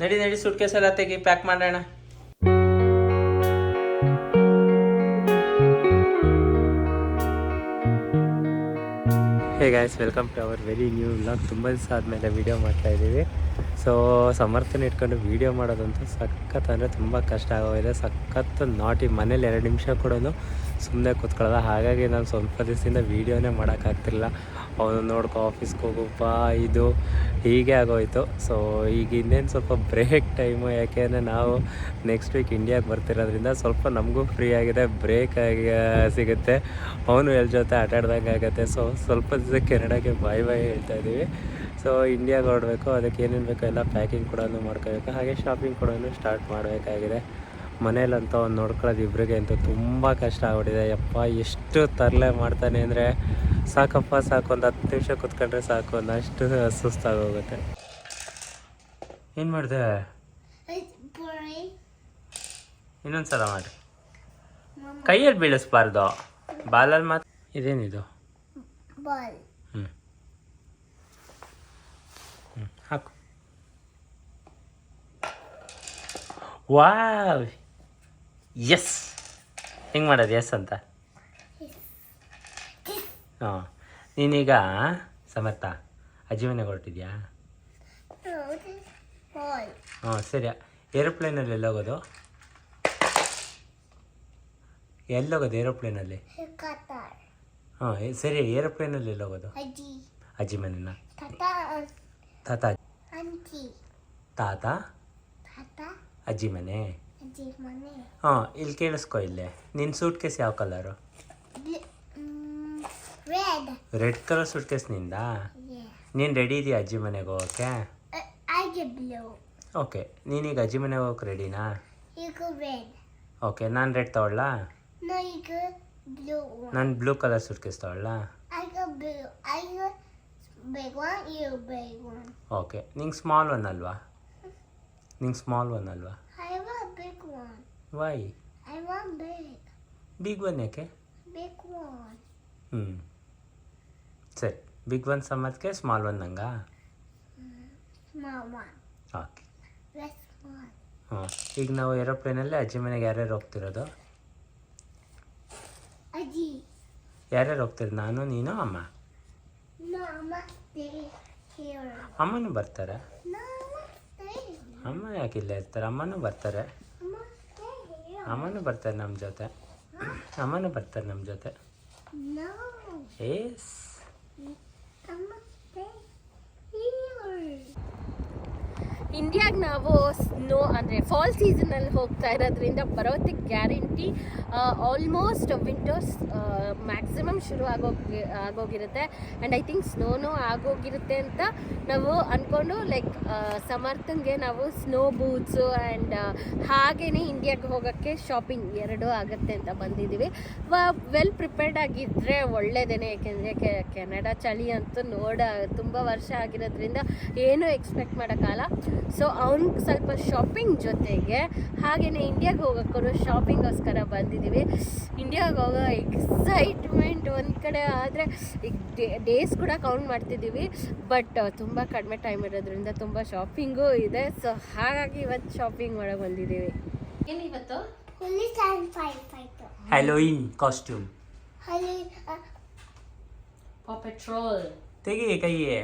ನಡಿ ನಡಿ ಸುಟ್ ಕೇಸ್ ಎಲ್ಲ ತೆಗಿ ಪ್ಯಾಕ್ ಮಾಡೋಣ. Hey guys welcome to our very new vlog ತುಂಬ ದಿವಸ ಆದಮೇಲೆ ವೀಡಿಯೋ ಮಾಡ್ತಾ ಇದ್ದೀವಿ. ಸೊ ಸಮರ್ಥನೆ ಇಟ್ಕೊಂಡು ವೀಡಿಯೋ ಮಾಡೋದಂತೂ ಸಖತ್ ಅಂದರೆ ತುಂಬ ಕಷ್ಟ ಆಗೋಗಿದೆ. ಸಖತ್ ನಾಟಿ ಮನೇಲಿ ಎರಡು ನಿಮಿಷ ಕೂಡ ಸುಮ್ಮನೆ ಕೂತ್ಕೊಳ್ಳೋದ ಹಾಗಾಗಿ ನಾನು ಸ್ವಲ್ಪ ದಿವಸದಿಂದ ವೀಡಿಯೋನೇ ಮಾಡೋಕ್ಕಾಗ್ತಿಲ್ಲ ಅವನು ನೋಡ್ಕೊ ಆಫೀಸ್ಗೆ ಹೋಗಪ್ಪ ಇದು. ಹೀಗೆ ಆಗೋಯ್ತು. ಸೊ ಈಗ ಇನ್ನೇನು ಸ್ವಲ್ಪ ಬ್ರೇಕ್ ಟೈಮು ಯಾಕೆಂದರೆ ನಾವು ನೆಕ್ಸ್ಟ್ ವೀಕ್ ಇಂಡಿಯಾಗೆ ಬರ್ತಿರೋದ್ರಿಂದ ಸ್ವಲ್ಪ ನಮಗೂ ಫ್ರೀ ಆಗಿದೆ ಬ್ರೇಕ್ ಆಗಿ ಸಿಗುತ್ತೆ. ಅವನು ಎಲ್ಲ ಜೊತೆ ಆಟಾಡ್ದಂಗೆ ಆಗುತ್ತೆ. ಸೊ ಸ್ವಲ್ಪ ದಿವಸ ಕೆನಡಾಗೆ ಬಾಯ್ ಬಾಯ್ ಹೇಳ್ತಾ ಇದ್ದೀವಿ. ಸೊ ಇಂಡಿಯಾಗೆ ಹೊರಡಬೇಕು, ಅದಕ್ಕೆ ಏನೇನು ಬೇಕೋ ಎಲ್ಲ ಪ್ಯಾಕಿಂಗ್ ಕೂಡ ಮಾಡ್ಕೋಬೇಕು ಹಾಗೆ ಶಾಪಿಂಗ್ ಕೂಡ ಸ್ಟಾರ್ಟ್ ಮಾಡಬೇಕಾಗಿದೆ. ಮನೇಲಂತ ಅವ್ನು ನೋಡ್ಕೊಳ್ಳೋದು ಇಬ್ಬರಿಗೆ ಅಂತೂ ತುಂಬ ಕಷ್ಟ ಆಗ್ಬಿಟ್ಟಿದೆ. ಯಪ್ಪ, ಎಷ್ಟು ತರಲೆ ಮಾಡ್ತಾನೆ ಅಂದರೆ ಸಾಕಪ್ಪ ಸಾಕು. ಒಂದು ಹತ್ತು ನಿಮಿಷ ಕುತ್ಕೊಂಡ್ರೆ ಸಾಕು. ಒಂದು ಅಷ್ಟು ಸುಸ್ತಾಗೋಗುತ್ತೆ ಏನು ಮಾಡಿದೆ? ಇನ್ನೊಂದು ಸಲ ಮಾಡಿ. ಕೈಯಲ್ಲಿ ಬೀಳಿಸ್ಬಾರ್ದು. ಬಾಲಲ್ಲಿ ಮಾತು ಇದೇನಿದು. ಹ್ಞೂ ಹ್ಞೂ ಹಾಕು. ವಾವ್! ಎಸ್ ಹೆಂಗೆ ಮಾಡೋದು? ಎಸ್ ಅಂತ? ಹಾಂ ನೀನೀಗ ಸಮರ್ಥ ಅಜೀವನ ಮನೆಗೆ ಹೊರಟಿದ್ಯಾ. ಹಾಂ ಸರಿ. ಏರೋಪ್ಲೇನಲ್ಲಿ ಎಲ್ಲೋಗೋದು ಎಲ್ಲೋಗೋದು ಏರೋಪ್ಲೇನಲ್ಲಿ. ಹಾಂ ಸರಿ. ಏರೋಪ್ಲೇನಲ್ಲಿ ಎಲ್ಲೋಗೋದು. ಅಜ್ಜಿ ಮನೆನ. ತಾತ. ತಾತ. ಅಜ್ಜಿ ಮನೆ ಹಾಂ ಇಲ್ಲಿ ಕೇಳಿಸ್ಕೊ ಇಲ್ಲೇ. ನಿನ್ನ ಸೂಟ್ ಕೇಸ್ ಯಾವ ಕಲರು? Red. ರೆಡ್ ಕಲರ್ ಸೂಟ್ನಿಂದ Yeah. ನೀನು ರೆಡಿ ಇದೆಯಾ ಅಜ್ಜಿ ಮನೆಗೆ ಹೋಗೋಕ್ಕೆ Uh, I get blue. Okay ನೀನೀಗ ಅಜ್ಜಿ ಮನೆಗೆ ಹೋಗಕ್ಕೆ ರೆಡಿನಾ You go red. ಓಕೆ ನಾನು ರೆಡ್ ತಗೊಳ್ಳಾ No, you go blue one. ನಾನು ಬ್ಲೂ ಕಲರ್ ಸೂಟ್ ಕೇಸ್ ತಗೊಳ್ಳ I go blue. I go big one. You big one. Okay ನಿಂಗೆ ಸ್ಮಾಲ್ ಒನ್ ಅಲ್ವಾ ನಿಂಗೆ ಸ್ಮಾಲ್ ಒನ್ ಅಲ್ವಾ I want big one. Why I want big. Big one ಯಾಕೆ Big one. ಹ್ಞೂ ಸರಿ big one ಸಮ್ಮತ್ಗೆ small one ನಂಗ. Okay. ಹಾಂ ಈಗ ನಾವು ಏರೋಪ್ಲೇನಲ್ಲಿ ಅಜ್ಜಿ ಮನೆಗೆ ಯಾರ್ಯಾರು ಹೋಗ್ತಿರೋದು. ಯಾರ್ಯಾರು ಹೋಗ್ತಿರೋದು ನಾನು ನೀನು ಅಮ್ಮ. ಅಮ್ಮನೂ ಬರ್ತಾರೆ. ಅಮ್ಮ ಯಾಕೆ ಇಲ್ಲೇ ಇರ್ತಾರೆ? ಅಮ್ಮನೂ ಬರ್ತಾರೆ? ಅಮ್ಮನೂ ಬರ್ತಾರೆ ನಮ್ಮ ಜೊತೆ? ಅಮ್ಮನೂ ಬರ್ತಾರೆ ನಮ್ಮ ಜೊತೆ? ಏ ಏಸ್ 嗯，干嘛？ಇಂಡಿಯಾಗೆ ನಾವು ಸ್ನೋ ಅಂದರೆ ಫಾಲ್ ಸೀಸನಲ್ಲಿ ಹೋಗ್ತಾ ಇರೋದ್ರಿಂದ ಬರೋದಕ್ಕೆ ಗ್ಯಾರಂಟಿ ಆಲ್ಮೋಸ್ಟ್ ವಿಂಟರ್ಸ್ ಮ್ಯಾಕ್ಸಿಮಮ್ ಶುರು ಆಗೋಗಿ ಆಗೋಗಿರುತ್ತೆ. ಆ್ಯಂಡ್ ಐ ಥಿಂಕ್ ಸ್ನೋನು ಆಗೋಗಿರುತ್ತೆ ಅಂತ ನಾವು ಅಂದ್ಕೊಂಡು ಲೈಕ್ ಸಮರ್ಥಂಗೆ ನಾವು ಸ್ನೋ ಬೂಟ್ಸು ಆ್ಯಂಡ್ ಹಾಗೇ ಇಂಡಿಯಾಗೆ ಹೋಗೋಕ್ಕೆ ಶಾಪಿಂಗ್ ಎರಡೂ ಆಗುತ್ತೆ ಅಂತ ಬಂದಿದ್ದೀವಿ ವೆಲ್ ಪ್ರಿಪೇರ್ಡ್ ಆಗಿದ್ದರೆ ಒಳ್ಳೇದೇನೆ. ಯಾಕೆಂದರೆ ಕೆನಡಾ ಚಳಿ ಅಂತೂ ನೋಡ, ತುಂಬ ವರ್ಷ ಆಗಿರೋದ್ರಿಂದ ಏನೂ ಎಕ್ಸ್ಪೆಕ್ಟ್ ಮಾಡೋಕ್ಕಲ್ಲ ಸೊ ಅವ್ನಿಗೆ ಸ್ವಲ್ಪ ಶಾಪಿಂಗ್ ಜೊತೆಗೆ ಹಾಗೆಯೇ ಇಂಡಿಯಾಗೆ ಹೋಗೋಕ್ಕೂ ಶಾಪಿಂಗೋಸ್ಕರ ಬಂದಿದ್ದೀವಿ ಇಂಡಿಯಾಗೆ ಹೋಗೋ ಎಕ್ಸೈಟ್ಮೆಂಟ್ ಒಂದು ಕಡೆ ಆದರೆ ಈಗ ಡೇಸ್ ಕೂಡ ಕೌಂಟ್ ಮಾಡ್ತಿದ್ದೀವಿ ಬಟ್ ತುಂಬ ಕಡಿಮೆ ಟೈಮ್ ಇರೋದ್ರಿಂದ ತುಂಬ ಶಾಪಿಂಗೂ ಇದೆ. ಸೊ ಹಾಗಾಗಿ ಇವತ್ತು? ಶಾಪಿಂಗ್ ಮಾಡೋ ಬಂದಿದ್ದೀವಿ ಏನಿವತ್ತು. ಹ್ಯಾಲೋಯಿನ್ ಕಾಸ್ಟ್ಯೂಮ್ ಹಲೋ ಪಾಪೆಟ್ರೋಲ್ ತೆಗಿ ಕೈಯೇ?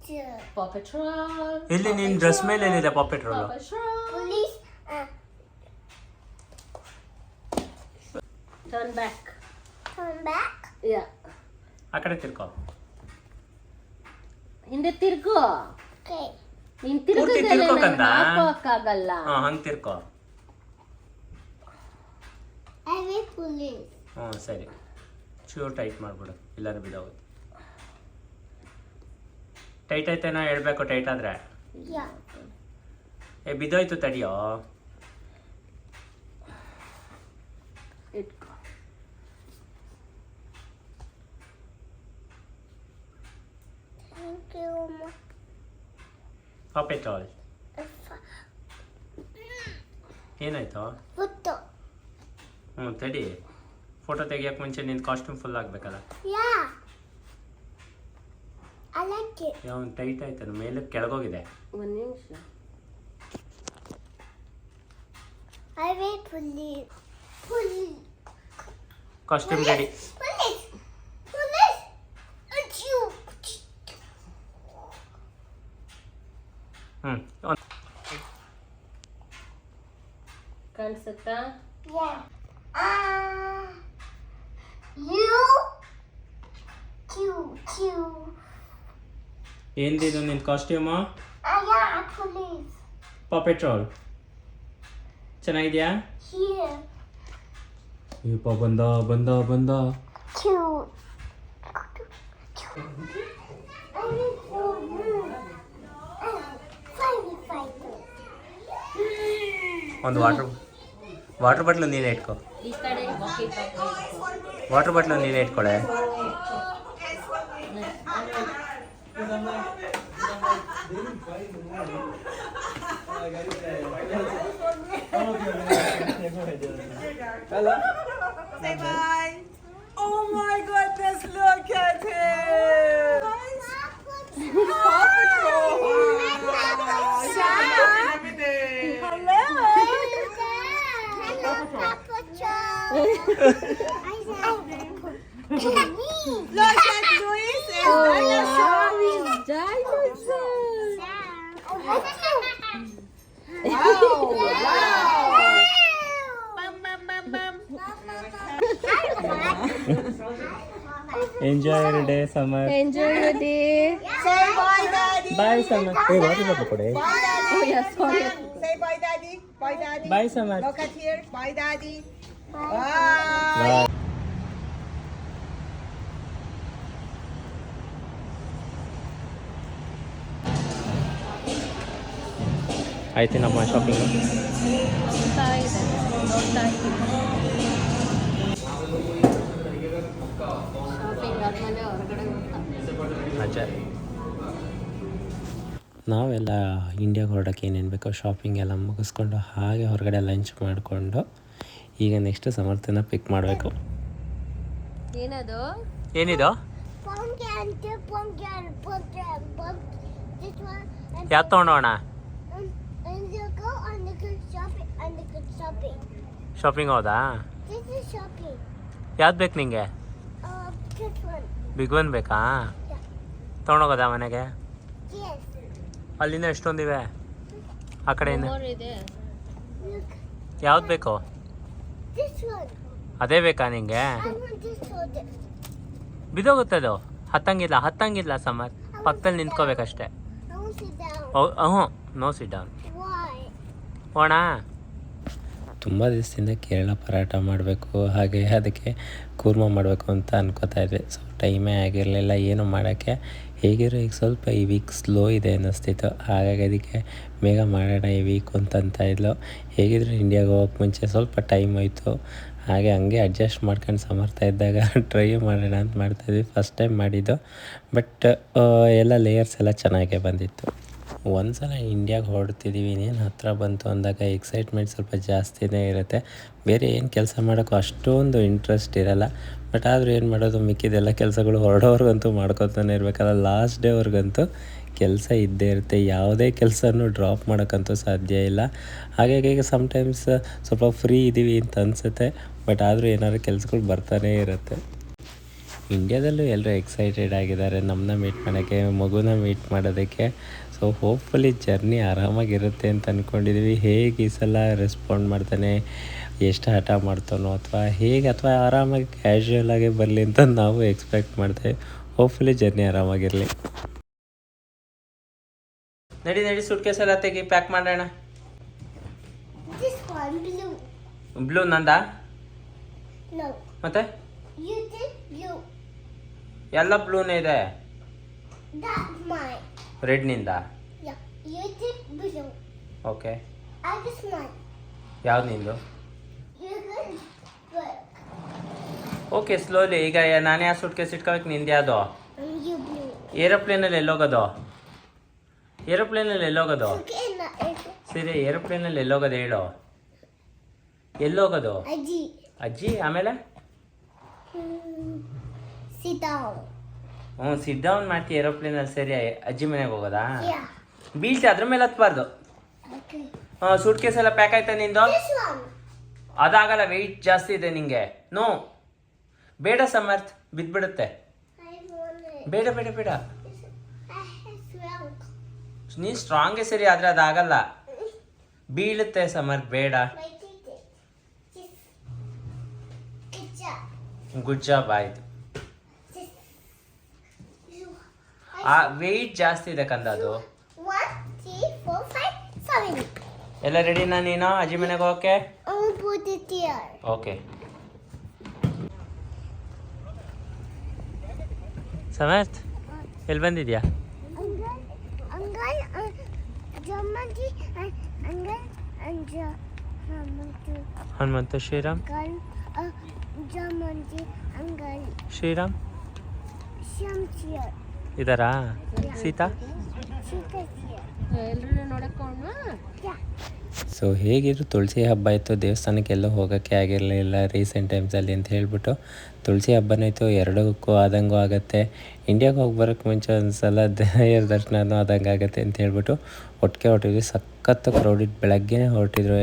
ಹಾಂ. ಪಾಪೆಟ್ರೋಲ್ ಇಲ್ಲಿ ನಿನ್ನ ಡ್ರೆಸ್ ಮೇಲೆ ಏನಿದೆ ಪಾಪೆಟ್ರೋಲ್ ಟರ್ನ್ ಬ್ಯಾಕ್ ಟರ್ನ್ ಬ್ಯಾಕ್ ಯಾ ಆ. ಕಡೆ ತಿರ್ಕೋ. ಹಿಂದೆ ತಿರ್ಗೋ. Okay. ನೀನ್ ತಿರ್ಗೋಕಂದ? ಹಾಕೋಕ್ಕಾಗಲ್ಲ. ಹಾಂ ಹಂಗೆ ತಿರ್ಕೋ. ಹ್ಞೂ ಸರಿ. ಚೂರು ಟೈಟ್ ಮಾಡ್ಬಿಡು. ಇಲ್ಲಾಂದ್ರೆ ಬಿದ್ದೋಗುತ್ತೆ ಟೈಟ್ ಆಯ್ತೇನೋ ಹೇಳ್ಬೇಕು ಟೈಟ್ ಆದರೆ. ಏ ಬಿದ್ದೋಯ್ತು ತಡಿಯೋ. ಏನಾಯ್ತು. ಹ್ಞೂ ತಡಿ. ಫೋಟೋ ತೆಗಿಯೋಕೆ ಮುಂಚೆ ನಿನ್ನ ಕಾಸ್ಟ್ಯೂಮ್ ಫುಲ್ ಆಗಬೇಕಲ್ಲ Yeah. I like it. ಅವ್ನು ಟೈಟ್ ಆಯ್ತಾನೆ ಮೇಲೆ ಕೆಳಗೋಗಿದೆ. ಒಂದು ನಿಮಿಷ. Costume ready. ಹ್ಞೂ ಕಾಣಿಸುತ್ತಾ Yeah. Uh, you. Q. Q. ಏನಿದು ನಿನ್ನ ಕಾಸ್ಟ್ಯೂಮು ಪಾಪೆಟ್ರೋಲ್ ಚೆನ್ನಾಗಿದೆಯಾ police. ಪಾ ಪೆಟ್ರೋಲ್ ಚೆನ್ನಾಗಿದ್ಯಾ Here. ಅಯ್ಯಪ್ಪ ಬಂದ ಬಂದ ಬಂದ. ಒಂದು ವಾಟರ್ ವಾಟರ್ ಬಾಟ್ಲು ನೀನೇ ಇಟ್ಕೊ ವಾಟರ್ ಬಾಟ್ಲು ನೀನೇ Hello. Say bye. Oh my goodness, look at him. Paw Patrol. Shaq. Hello. Look at Luis and dinosaur. wow, dinosaur. Wow. wow. Enjoy your day Samar Enjoy your day. Say bye, Daddy. Bye Samar ಏ water bottle ಕೊಡೆ Bye, Daddy. Oh, yeah, sorry. Say bye, Daddy. Bye, Daddy. Bye Samar Look at here. Bye, Daddy. Bye. Bye ಆಯ್ತು ನಮ್ಮ shopping ನೋಡ್ತಾ ಇದೆ ನೋಡ್ತಾ ಇದ್ದೀನಿ shopping ನಾವೆಲ್ಲ ಇಂಡಿಯಾಗೆ ಹೊರಡೋಕ್ಕೆ ಏನೇನು ಬೇಕೋ ಶಾಪಿಂಗ್ ಎಲ್ಲ ಮುಗಿಸ್ಕೊಂಡು ಹಾಗೆ ಹೊರಗಡೆ ಲಂಚ್ ಮಾಡಿಕೊಂಡು ಈಗ ನೆಕ್ಸ್ಟ್ ಸಮರ್ಥನ ಪಿಕ್ ಮಾಡಬೇಕು. ಏನದು? ಏನಿದು? ಯಾವ ತಗೊಂಡೋಣ ಶಾಪಿಂಗ್ ಹೌದಾ? ಯಾವ್ದು ಬೇಕು ನಿಂಗೆ? ಬಿಗ್ ಒನ್ ಬೇಕಾ? ತೊಗೊಂಡೋಗೋದಾ ಮನೆಗೆ. ಅಲ್ಲಿಂದ ಎಷ್ಟೊಂದಿವೆ? ಆ ಕಡೆಯಿಂದ. ಯಾವ್ದು ಬೇಕು? ಅದೇ ಬೇಕಾ ನಿಂಗೆ. ಬಿದೋಗುತ್ತೆ ಅದು. ಹತ್ತಂಗಿಲ್ಲ ಹತ್ತಂಗಿಲ್ಲ ಸಮರ್. ಪಕ್ಕದಲ್ಲಿ ನಿಂತ್ಕೋಬೇಕಷ್ಟೆ. ಹ್ಞೂ ನೋ ಸಿಟ್ ಡೌನ್ Why? ಹೋಣ ತುಂಬ ದಿವಸದಿಂದ ಕೇರಳ ಪರಾಟ ಮಾಡಬೇಕು ಹಾಗೆ ಅದಕ್ಕೆ ಕೂರ್ಮ ಮಾಡಬೇಕು ಅಂತ ಅನ್ಕೋತಾ ಇದ್ದೆ. ಸೊ ಟೈಮೇ ಆಗಿರಲಿಲ್ಲ ಏನು ಮಾಡೋಕ್ಕೆ? ಹೇಗಿರೋ ಈಗ ಸ್ವಲ್ಪ ಈ ವೀಕ್ ಸ್ಲೋ ಇದೆ ಅನ್ನಿಸ್ತಿತ್ತು. ಹಾಗಾಗಿ ಅದಕ್ಕೆ ಬೇಗ ಮಾಡೋಣ ಈ ವೀಕ್ ಅಂತ ಇದ್ಲು. ಹೇಗಿದ್ರು ಇಂಡಿಯಾಗೆ ಹೋಗೋಕ್ಕೆ ಮುಂಚೆ ಸ್ವಲ್ಪ ಟೈಮ್ ಆಯಿತು. ಹಾಗೆ ಹಂಗೆ ಅಡ್ಜಸ್ಟ್ ಮಾಡ್ಕೊಂಡು ಸಮರ್ಥ ಇದ್ದಾಗ ಟ್ರೈ ಮಾಡೋಣ ಅಂತ ಮಾಡ್ತಾಯಿದ್ವಿ ಫಸ್ಟ್ ಟೈಮ್ ಮಾಡಿದ್ದು. ಬಟ್ ಎಲ್ಲ ಲೇಯರ್ಸ್ ಎಲ್ಲ ಚೆನ್ನಾಗೇ ಬಂದಿತ್ತು. ಒಂದ್ಸಲ ಇಂಡಿಯಾಗೆ ಹೊರಡ್ತಿದ್ದೀವಿ ಇನ್ನೇನು ಹತ್ತಿರ ಬಂತು ಅಂದಾಗ ಎಕ್ಸೈಟ್ಮೆಂಟ್ ಸ್ವಲ್ಪ ಜಾಸ್ತಿನೇ ಇರುತ್ತೆ. ಬೇರೆ ಏನು ಕೆಲಸ ಮಾಡೋಕ್ಕೂ ಅಷ್ಟೊಂದು ಇಂಟ್ರೆಸ್ಟ್ ಇರಲ್ಲ. ಬಟ್ ಆದರೂ ಏನು ಮಾಡೋದು, ಮಿಕ್ಕಿದೆಲ್ಲ ಕೆಲಸಗಳು ಹೊರಡೋರ್ಗಂತೂ ಮಾಡ್ಕೊತಾನೆ ಇರಬೇಕಲ್ಲ. ಲಾಸ್ಟ್ ಡೇವರೆಗಂತೂ ಕೆಲಸ ಇದ್ದೇ ಇರುತ್ತೆ. ಯಾವುದೇ ಕೆಲಸನೂ ಡ್ರಾಪ್ ಮಾಡೋಕ್ಕಂತೂ ಸಾಧ್ಯ ಇಲ್ಲ. ಹಾಗಾಗಿ ಈಗ ಸಮ್ಟೈಮ್ಸ್ ಸ್ವಲ್ಪ ಫ್ರೀ ಇದ್ದೀವಿ ಅಂತ ಅನಿಸುತ್ತೆ. ಬಟ್ ಆದರೂ ಏನಾದ್ರು ಕೆಲಸಗಳು ಬರ್ತಾನೇ ಇರುತ್ತೆ. ಇಂಡ್ಯಾದಲ್ಲೂ ಎಲ್ಲರೂ ಎಕ್ಸೈಟೆಡ್ ಆಗಿದ್ದಾರೆ. ನಮ್ಮನ್ನ ಮೀಟ್ ಮಾಡೋಕ್ಕೆ, ಮಗುನ ಮೀಟ್ ಮಾಡೋದಕ್ಕೆ. ಸೊ ಹೋಪ್ಫುಲಿ ಜರ್ನಿ ಆರಾಮಾಗಿರುತ್ತೆ ಅಂತ ಅಂದ್ಕೊಂಡಿದ್ವಿ ಹೇಗೆ ಈ ಸಲ ರೆಸ್ಪಾಂಡ್ ಮಾಡ್ತಾನೆ ಎಷ್ಟು ಹಠ ಮಾಡ್ತಾನೋ ಅಥವಾ ಹೇಗೆ ಅಥವಾ ಆರಾಮಾಗಿ ಕ್ಯಾಶುಯಲ್ ಆಗಿ ಬರಲಿ ಅಂತ ನಾವು ಎಕ್ಸ್ಪೆಕ್ಟ್ ಮಾಡ್ತೇವೆ ಹೋಪ್ಫುಲಿ ಜರ್ನಿ ಆರಾಮಾಗಿರಲಿ ನಡಿ ನಡಿ ಸುಟ್ ಎಲ್ಲ ತೆಗಿ ಪ್ಯಾಕ್ ಮಾಡೋಣ. ಬ್ಲೂ ನಂದ No. ಮತ್ತೆ You did blue. ಎಲ್ಲ ಬ್ಲೂನೇ ಇದೆ. ರೆಡ್ನಿಂದ Yeah. You did blue. Okay I just mine. ಯಾವ್ದು ನಿಂದು You. ಓಕೆ ಸ್ಲೋಲಿ ಈಗ ನಾನು ಯಾವ ಸುಟ್ ಕೇಸ್ ಇಟ್ಕೋಬೇಕು ನಿಂದು ಯಾವುದು you blue. ಏರೋಪ್ಲೇನಲ್ಲಿ ಎಲ್ಲೋಗೋದು ಏರೋಪ್ಲೇನಲ್ಲಿ ಎಲ್ಲೋಗೋದು Okay, ಸರಿ ಏರೋಪ್ಲೇನಲ್ಲಿ ಎಲ್ಲೋಗೋದು ಹೇಳು ಎಲ್ಲೋಗೋದು G. ಅಜ್ಜಿ ಆಮೇಲೆ Hmm. Sit down. ಹ್ಞೂ ಸಿಟ್ ಡೌನ್ ಮಾಡ್ತಿ ಏರೋಪ್ಲೇನಲ್ಲಿ ಸೇರಿ ಅಜ್ಜಿ ಮನೆಗೆ ಹೋಗೋದಾ. ಬೀಳ್ತಿ ಅದ್ರ ಮೇಲೆ ಹತ್ಬಾರ್ದು. ಹಾಂ ಸೂಟ್ ಕೇಸ್ ಎಲ್ಲ ಪ್ಯಾಕ್ ಆಯ್ತಾ ನಿಂದು? ಅದಾಗಲ್ಲ ವೆಯ್ಟ್ ಜಾಸ್ತಿ ಇದೆ ನಿಂಗೆ. ನೋ ಬೇಡ ಸಮರ್ಥ್ ಬಿದ್ಬಿಡುತ್ತೆ. I ಬೇಡ ಬೇಡ ಬೇಡ. ನೀನು ಸ್ಟ್ರಾಂಗೇ ಸರಿ ಆದರೆ ಅದಾಗಲ್ಲ. ಬೀಳುತ್ತೆ ಸಮರ್ಥ್ ಬೇಡ. ಗುಡ್ ಜಾಬ್ ಆಯ್ತು This. You. ಆ ವೆಯ್ಟ್ ಜಾಸ್ತಿ ಇದೆ ಕಂದ ಅದು. ಎಲ್ಲ ರೆಡಿ ನಾ ನೀನು ಅಜ್ಜಿ ಮನೆಗೆ ಹೋಗಕ್ಕೆ? ಓಕೆ ಸಮಸ್ತ್ ಎಲ್ಲಿ ಬಂದಿದ್ಯಾ? ಹನುಮಂತ ಶ್ರೀರಾಮ್? ಶ್ರೀರಾಮ್. ಶ್ಯಾಮ್ ಜಿಯಾ ಇದಾರಾ ಸೀತಾ. ಎಲ್ಲರೂ Yeah. ಸೊ ಹೇಗಿದ್ರು ತುಳಸಿ ಹಬ್ಬ ಇತ್ತು, ದೇವಸ್ಥಾನಕ್ಕೆಲ್ಲ ಹೋಗೋಕ್ಕೆ ಆಗಿರಲಿಲ್ಲ ರೀಸೆಂಟ್ ಟೈಮ್ಸಲ್ಲಿ ಅಂತ ಹೇಳ್ಬಿಟ್ಟು. ತುಳಸಿ ಹಬ್ಬನಾಯ್ತು ಎರಡಕ್ಕೂ ಆದಂಗೂ ಆಗುತ್ತೆ. ಇಂಡಿಯಾಗೆ ಹೋಗಿ ಬರೋಕ್ಕೆ ಮುಂಚೆ ಒಂದು ಸಲ ದೇವರ ದರ್ಶನನೂ ಆದಂಗೆ ಆಗುತ್ತೆ ಅಂತ ಹೇಳ್ಬಿಟ್ಟು ಒಟ್ಟಿಗೆ ಹೊರಟಿದ್ವಿ. ಸಖತ್ತು ಕ್ರೌಡಿಟ್ ಬೆಳಗ್ಗೆನೇ ಹೊರಟಿದ್ರು.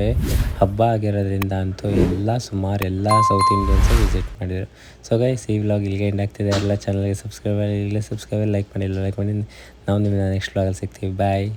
ಹಬ್ಬ ಆಗಿರೋದ್ರಿಂದ ಅಂತೂ ಎಲ್ಲ ಸುಮಾರು ಎಲ್ಲ ಸೌತ್ ಇಂಡಿಯನ್ಸು ವಿಸಿಟ್ ಮಾಡಿದರು. ಸೊ ಗೈಸ್ ಈ ವ್ಲಾಗ್ ಇಲ್ಲಿಗೆ ಎಂಡ್ ಆಗ್ತಿದೆ. ಎಲ್ಲ ಚಾನಲ್ಗೆ ಸಬ್ಸ್ಕ್ರೈಬ್ ಇಲ್ಲೇ ಸಬ್ಸ್ಕ್ರೈಬ್ ಲೈಕ್ ಮಾಡಿ ಲೈಕ್ ಮಾಡಿ. ನಾವು ನಿಮ್ಮನ್ನ ನೆಕ್ಸ್ಟ್ ವ್ಲಾಗಲ್ಲಿ ಸಿಗ್ತೀವಿ ಬಾಯ್